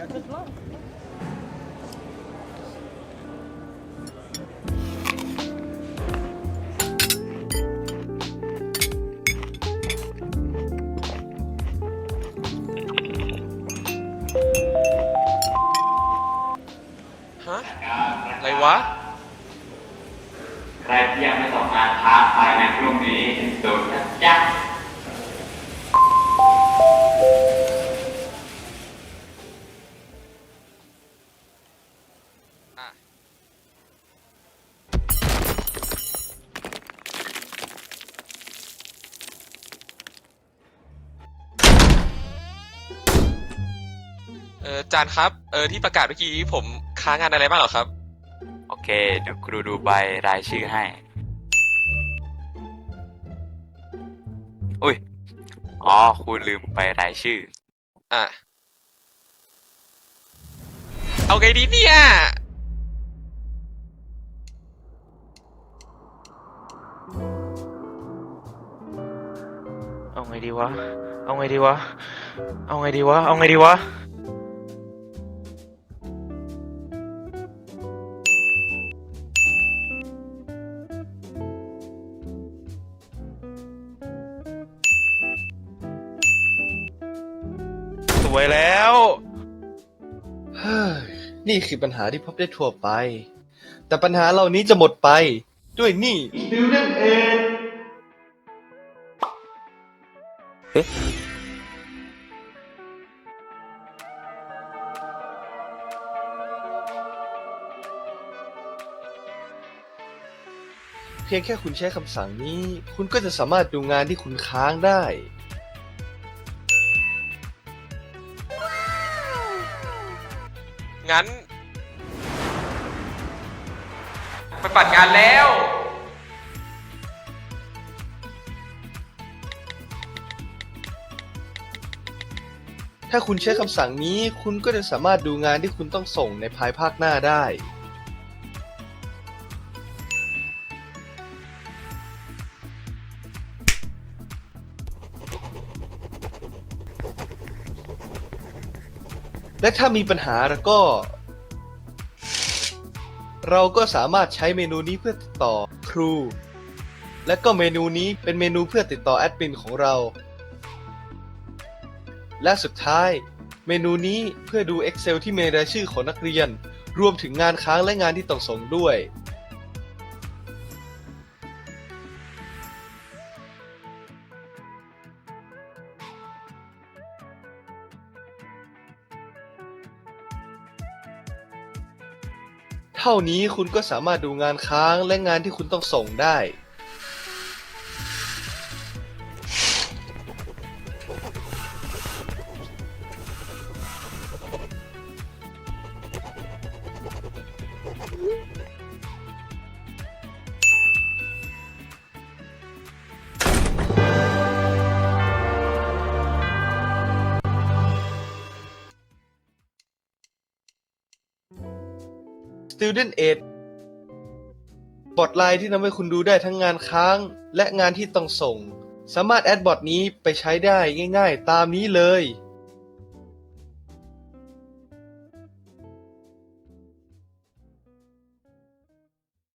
ฮะ อะไรวะ ใครที่ยังไม่ส่งงานค้าภายในพรุ่งนี้โดนนะ ออจานครับ เออที่ประกาศเมื่อกี้ผมค้างานอะไรบ้างเหรอครับ โอเคเดี๋ยวครูดูใบรายชื่อให้ อุ้ย อ๋อครูลืมไปรายชื่อ อะ เอาไงดีเนี่ย เอาไงดีวะ เอาไงดีวะ เอาไงดีวะ เอาไงดีวะ วยแล้ว เฮ้ยนี่คือปัญหาที่พบได้ทั่วไป แต่ปัญหาเหล่านี้จะหมดไป ด้วยนี่ Student Aid เพียงแค่คุณใช้คำสั่งนี้ คุณก็จะสามารถดูงานที่คุณค้างได้ งั้น ไปปัดงานแล้ว ถ้าคุณใช้คำสั่งนี้ คุณก็จะสามารถดูงานที่คุณต้องส่งในภายภาคหน้าได้ และถ้ามีปัญหาแล้วก็ เราก็สามารถใช้เมนูนี้เพื่อติดต่อครู และก็เมนูนี้เป็นเมนูเพื่อติดต่อแอดมินของเรา และสุดท้าย เมนูนี้เพื่อดู Excel ที่มีรายชื่อของนักเรียน รวมถึงงานค้างและงานที่ต้องส่งด้วย เท่านี้คุณก็สามารถดูงานค้างและงานที่คุณต้องส่งได้ Student Aid บอทไลน์ที่ทำให้คุณดูได้ทั้งงานค้าง และงานที่ต้องส่ง สามารถแอดบอทนี้ไปใช้ได้ง่าย ๆ ตามนี้เลย